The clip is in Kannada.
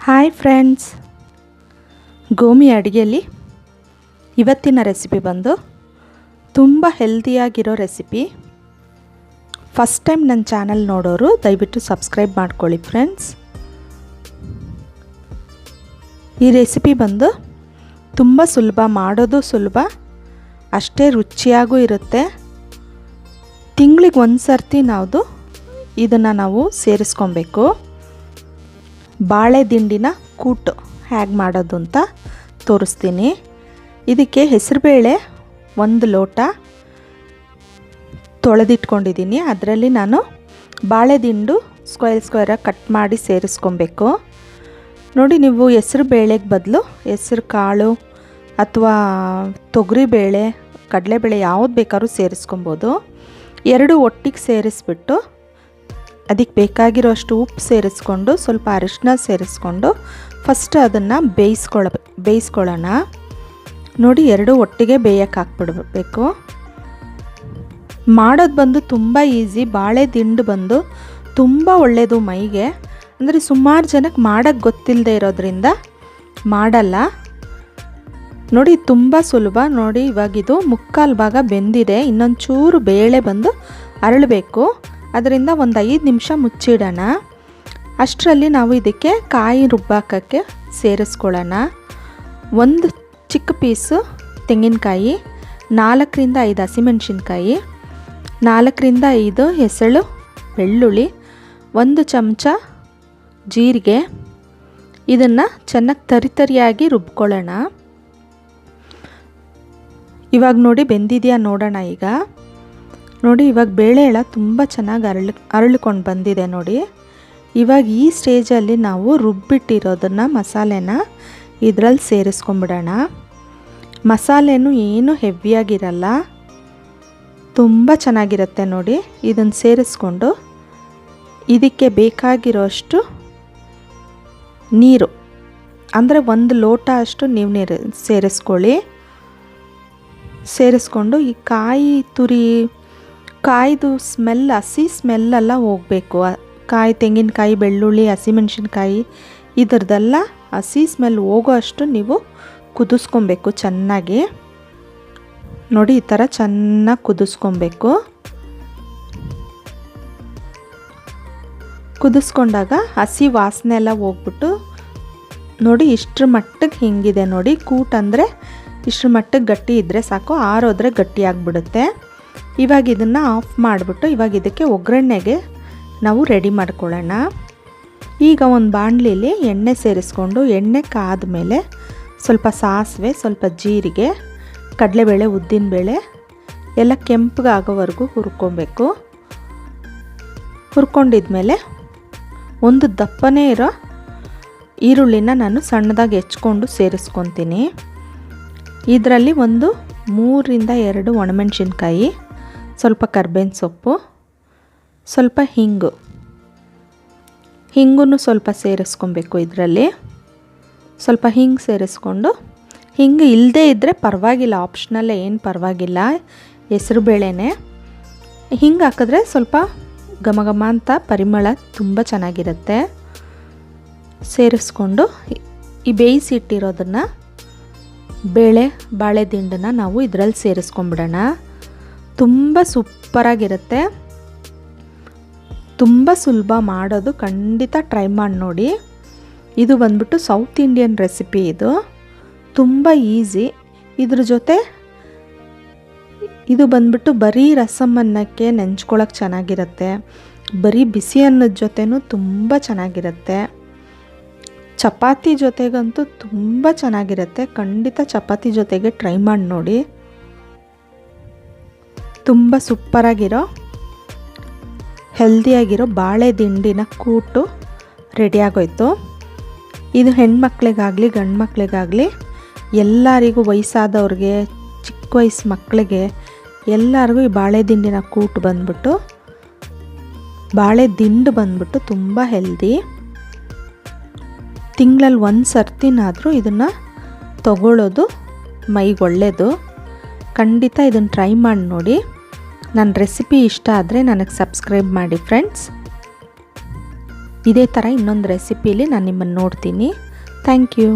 ಹಾಯ್ ಫ್ರೆಂಡ್ಸ್ ಗೋಮಿ ಅಡುಗೆಯಲ್ಲಿ ಇವತ್ತಿನ ರೆಸಿಪಿ ಬಂದು ತುಂಬ ಹೆಲ್ದಿಯಾಗಿರೋ ರೆಸಿಪಿ ಫಸ್ಟ್ ಟೈಮ್ ನನ್ನ ಚಾನಲ್ ನೋಡೋರು, ದಯವಿಟ್ಟು ಸಬ್ಸ್ಕ್ರೈಬ್ ಮಾಡ್ಕೊಳ್ಳಿ ಫ್ರೆಂಡ್ಸ್ ಈ ರೆಸಿಪಿ ಬಂದು ತುಂಬ ಸುಲಭ, ಮಾಡೋದು ಸುಲಭ, ಅಷ್ಟೇ ರುಚಿಯಾಗೂ ಇರುತ್ತೆ. ತಿಂಗಳಿಗೆ ಒಂದು ಸರ್ತಿ ನಾವು ಇದನ್ನು ನಾವು ಸೇರಿಸ್ಕೊಬೇಕು. ಬಾಳೆ ದಿಂಡಿನ ಕೂಟು ಹೇಗೆ ಮಾಡೋದು ಅಂತ ತೋರಿಸ್ತೀನಿ. ಇದಕ್ಕೆ ಹೆಸರುಬೇಳೆ ಒಂದು ಲೋಟ ತೊಳೆದಿಟ್ಕೊಂಡಿದ್ದೀನಿ. ಅದರಲ್ಲಿ ನಾನು ಬಾಳೆ ದಿಂಡು ಸ್ಕ್ವೇರ್ ಸ್ಕ್ವೇರಾಗಿ ಕಟ್ ಮಾಡಿ ಸೇರಿಸ್ಕೊಬೇಕು. ನೋಡಿ, ನೀವು ಹೆಸ್ರು ಬೇಳೆಗೆ ಬದಲು ಹೆಸ್ರು ಕಾಳು ಅಥವಾ ತೊಗರಿಬೇಳೆ ಕಡಲೆಬೇಳೆ ಯಾವುದು ಬೇಕಾದ್ರೂ ಸೇರಿಸ್ಕೊಬೋದು. ಎರಡು ಒಟ್ಟಿಗೆ ಸೇರಿಸ್ಬಿಟ್ಟು ಅದಕ್ಕೆ ಬೇಕಾಗಿರೋಷ್ಟು ಉಪ್ಪು ಸೇರಿಸ್ಕೊಂಡು, ಸ್ವಲ್ಪ ಅರಿಶಿನ ಸೇರಿಸ್ಕೊಂಡು ಫಸ್ಟ್ ಅದನ್ನು ಬೇಯಿಸ್ಕೊಳ, ಬೇಯಿಸ್ಕೊಳ್ಳೋಣ. ನೋಡಿ, ಎರಡು ಒಟ್ಟಿಗೆ ಬೇಯಕ್ಕೆ ಹಾಕ್ಬಿಡ್ಬೇಕು. ಮಾಡೋದು ಬಂದು ತುಂಬ ಈಸಿ ಬಾಳೆ ದಿಂಡು ಬಂದು ತುಂಬ ಒಳ್ಳೆಯದು ಮೈಗೆ. ಅಂದರೆ ಸುಮಾರು ಜನಕ್ಕೆ ಮಾಡೋಕ್ಕೆ ಗೊತ್ತಿಲ್ಲದೆ ಇರೋದ್ರಿಂದ ಮಾಡಲ್ಲ. ನೋಡಿ, ತುಂಬ ಸುಲಭ. ನೋಡಿ ಇವಾಗಿದು ಮುಕ್ಕಾಲು ಭಾಗ ಬೆಂದಿದೆ. ಇನ್ನೊಂದು ಚೂರು ಬೇಳೆ ಬಂದು ಅರಳಬೇಕು. ಅದರಿಂದ ಒಂದು ಐದು ನಿಮಿಷ ಮುಚ್ಚಿಡೋಣ. ಅಷ್ಟರಲ್ಲಿ ನಾವು ಇದಕ್ಕೆ ಕಾಯಿ ರುಬ್ಬಾಕೋಕ್ಕೆ ಸೇರಿಸ್ಕೊಳ್ಳೋಣ. ಒಂದು ಚಿಕ್ಕ ಪೀಸು ತೆಂಗಿನಕಾಯಿ, ನಾಲ್ಕರಿಂದ ಐದು ಹಸಿಮೆಣ್ಸಿನ್ಕಾಯಿ, ನಾಲ್ಕರಿಂದ ಐದು ಹೆಸಳು ಬೆಳ್ಳುಳ್ಳಿ, ಒಂದು ಚಮಚ ಜೀರಿಗೆ. ಇದನ್ನು ಚೆನ್ನಾಗಿ ತರಿತರಿಯಾಗಿ ರುಬ್ಕೊಳ್ಳೋಣ. ಇವಾಗ ನೋಡಿ ಬೆಂದಿದೆಯಾ ನೋಡೋಣ ಈಗ. ನೋಡಿ, ಇವಾಗ ಬೇಳೆ ಎಳ ತುಂಬ ಚೆನ್ನಾಗಿ ಅರಳು, ಅರಳ್ಕೊಂಡು ಬಂದಿದೆ ನೋಡಿ. ಇವಾಗ ಈ ಸ್ಟೇಜಲ್ಲಿ ನಾವು ರುಬ್ಬಿಟ್ಟಿರೋದನ್ನು ಮಸಾಲೆನ ಇದರಲ್ಲಿ ಸೇರಿಸ್ಕೊಂಬಿಡೋಣ. ಮಸಾಲೆನೂ ಏನು ಹೆವಿಯಾಗಿರಲ್ಲ, ತುಂಬ ಚೆನ್ನಾಗಿರುತ್ತೆ ನೋಡಿ. ಇದನ್ನು ಸೇರಿಸ್ಕೊಂಡು ಇದಕ್ಕೆ ಬೇಕಾಗಿರೋಷ್ಟು ನೀರು, ಅಂದರೆ ಒಂದು ಲೋಟ ಅಷ್ಟು ನೀವು ನೀರು ಸೇರಿಸ್ಕೊಳ್ಳಿ. ಸೇರಿಸ್ಕೊಂಡು ಈ ಕಾಯಿ ತುರಿ ಕಾಯ್ದು ಸ್ಮೆಲ್, ಹಸಿ ಸ್ಮೆಲ್ಲೆಲ್ಲ ಹೋಗಬೇಕು. ಕಾಯಿ, ತೆಂಗಿನಕಾಯಿ, ಬೆಳ್ಳುಳ್ಳಿ ಹಸಿಮೆಣ್ಸಿನ್ಕಾಯಿ ಇದರದೆಲ್ಲ ಹಸಿ ಸ್ಮೆಲ್ ಹೋಗೋ ಅಷ್ಟು ನೀವು ಕುದಿಸ್ಕೊಬೇಕು ಚೆನ್ನಾಗಿ. ನೋಡಿ, ಈ ಥರ ಚೆನ್ನಾಗಿ ಕುದಿಸ್ಕೊಬೇಕು. ಕುದಿಸ್ಕೊಂಡಾಗ ಹಸಿ ವಾಸನೆ ಎಲ್ಲ ಹೋಗ್ಬಿಟ್ಟು, ನೋಡಿ, ಇಷ್ಟರ ಮಟ್ಟಿಗೆ ಹಿಂಗಿದೆ ನೋಡಿ. ಕೂಟ ಅಂದರೆ ಇಷ್ಟರ ಮಟ್ಟಿಗೆ ಗಟ್ಟಿ ಇದ್ದರೆ ಸಾಕು, ಆರೋದ್ರೆ ಗಟ್ಟಿ ಆಗಿಬಿಡುತ್ತೆ. ಇವಾಗ ಇದನ್ನು ಆಫ್ ಮಾಡಿಬಿಟ್ಟು ಇವಾಗ ಇದಕ್ಕೆ ಒಗ್ಗರಣೆಗೆ ನಾವು ರೆಡಿ ಮಾಡ್ಕೊಳ್ಳೋಣ. ಈಗ ಒಂದು ಬಾಣಲಿಲಿ ಎಣ್ಣೆ ಸೇರಿಸ್ಕೊಂಡು ಎಣ್ಣೆ ಕಾದ್ಮೇಲೆ ಸ್ವಲ್ಪ ಸಾಸಿವೆ, ಸ್ವಲ್ಪ ಜೀರಿಗೆ, ಕಡಲೆಬೇಳೆ, ಉದ್ದಿನಬೇಳೆ ಎಲ್ಲ ಕೆಂಪಗಾಗೋವರೆಗೂ ಹುರ್ಕೊಬೇಕು. ಹುರ್ಕೊಂಡಿದ್ಮೇಲೆ ಒಂದು ದಪ್ಪನೇ ಇರೋ ಈರುಳ್ಳಿನ ನಾನು ಸಣ್ಣದಾಗಿ ಹೆಚ್ಕೊಂಡು ಸೇರಿಸ್ಕೊತೀನಿ. ಇದರಲ್ಲಿ ಒಂದು ಮೂರಿಂದ ಎರಡು ಒಣಮೆಣ್ಸಿನ್ಕಾಯಿ ಸ್ವಲ್ಪ ಕರ್ಬೇವಿನ ಸೊಪ್ಪು, ಸ್ವಲ್ಪ ಹಿಂಗು. ಹಿಂಗು ಸ್ವಲ್ಪ ಸೇರಿಸ್ಕೊಬೇಕು ಇದರಲ್ಲಿ. ಸ್ವಲ್ಪ ಹಿಂಗೆ ಸೇರಿಸ್ಕೊಂಡು, ಹಿಂಗೆ ಇಲ್ಲದೇ ಇದ್ದರೆ ಪರವಾಗಿಲ್ಲ ಆಪ್ಷನಲ್ಲೇ ಏನು ಪರವಾಗಿಲ್ಲ, ಹೆಸರು ಬೇಳೆನೇ. ಹಿಂಗೆ ಹಾಕಿದ್ರೆ ಸ್ವಲ್ಪ ಘಮ ಘಮ ಅಂತ ಪರಿಮಳ ತುಂಬ ಚೆನ್ನಾಗಿರುತ್ತೆ. ಸೇರಿಸ್ಕೊಂಡು, ಈ ಬೇಯಿಸಿಟ್ಟಿರೋದನ್ನು, ಬೇಳೆ ಬಾಳೆ ದಿಂಡನ್ನ ನಾವು ಇದರಲ್ಲಿ ಸೇರಿಸ್ಕೊಂಬಿಡೋಣ. ತುಂಬ ಸೂಪರಾಗಿರುತ್ತೆ. ತುಂಬ ಸುಲಭ ಮಾಡೋದು ಖಂಡಿತ ಟ್ರೈ ಮಾಡಿ ನೋಡಿ. ಇದು ಬಂದ್ಬಿಟ್ಟು ಸೌತ್ ಇಂಡಿಯನ್ ರೆಸಿಪಿ ಇದು. ತುಂಬ ಈಸಿ. ಇದ್ರ ಜೊತೆ ಇದು ಬಂದ್ಬಿಟ್ಟು ಬರೀ ರಸಮ್ ಅನ್ನಕ್ಕೆ ನೆಂಚ್ಕೊಳ್ಳೋಕೆ ಚೆನ್ನಾಗಿರುತ್ತೆ. ಬರೀ ಬಿಸಿ ಅನ್ನದ ಜೊತೆನೂ ತುಂಬ ಚೆನ್ನಾಗಿರುತ್ತೆ. ಚಪಾತಿ ಜೊತೆಗಂತೂ ತುಂಬ ಚೆನ್ನಾಗಿರುತ್ತೆ. ಖಂಡಿತ ಚಪಾತಿ ಜೊತೆಗೆ ಟ್ರೈ ಮಾಡಿ ನೋಡಿ. ತುಂಬ ಸೂಪ್ಪರಾಗಿರೋ ಹೆಲ್ದಿಯಾಗಿರೋ ಬಾಳೆ ದಿಂಡಿನ ಕೂಟು ರೆಡಿಯಾಗೋಯ್ತು ಇದು ಹೆಣ್ಮಕ್ಳಿಗಾಗಲಿ ಗಂಡು ಮಕ್ಳಿಗಾಗಲಿ ಎಲ್ಲರಿಗೂ ವಯಸ್ಸಾದವ್ರಿಗೆ, ಚಿಕ್ಕ ವಯಸ್ಸು ಮಕ್ಕಳಿಗೆ ಎಲ್ಲರಿಗೂ ಈ ಬಾಳೆ ದಿಂಡಿನ ಕೂಟು ಬಂದ್ಬಿಟ್ಟು ಬಾಳೆ ದಿಂಡು ಬಂದ್ಬಿಟ್ಟು ತುಂಬ ಹೆಲ್ದಿ ತಿಂಗಳಲ್ಲಿ ಒಂದು ಸರ್ತಿನಾದರೂ ಇದನ್ನು ತಗೊಳ್ಳೋದು ಮೈಗೆ ಒಳ್ಳೆಯದು ಖಂಡಿತ ಇದನ್ನು ಟ್ರೈ ಮಾಡಿ ನೋಡಿ. ನನ್ನ ರೆಸಿಪಿ ಇಷ್ಟ ಆದರೆ ನನಗೆ ಸಬ್ಸ್ಕ್ರೈಬ್ ಮಾಡಿ ಫ್ರೆಂಡ್ಸ್. ಇದೇ ಥರ ಇನ್ನೊಂದು ರೆಸಿಪಿಲಿ ನಾನು ನಿಮ್ಮನ್ನು ನೋಡ್ತೀನಿ. Thank you.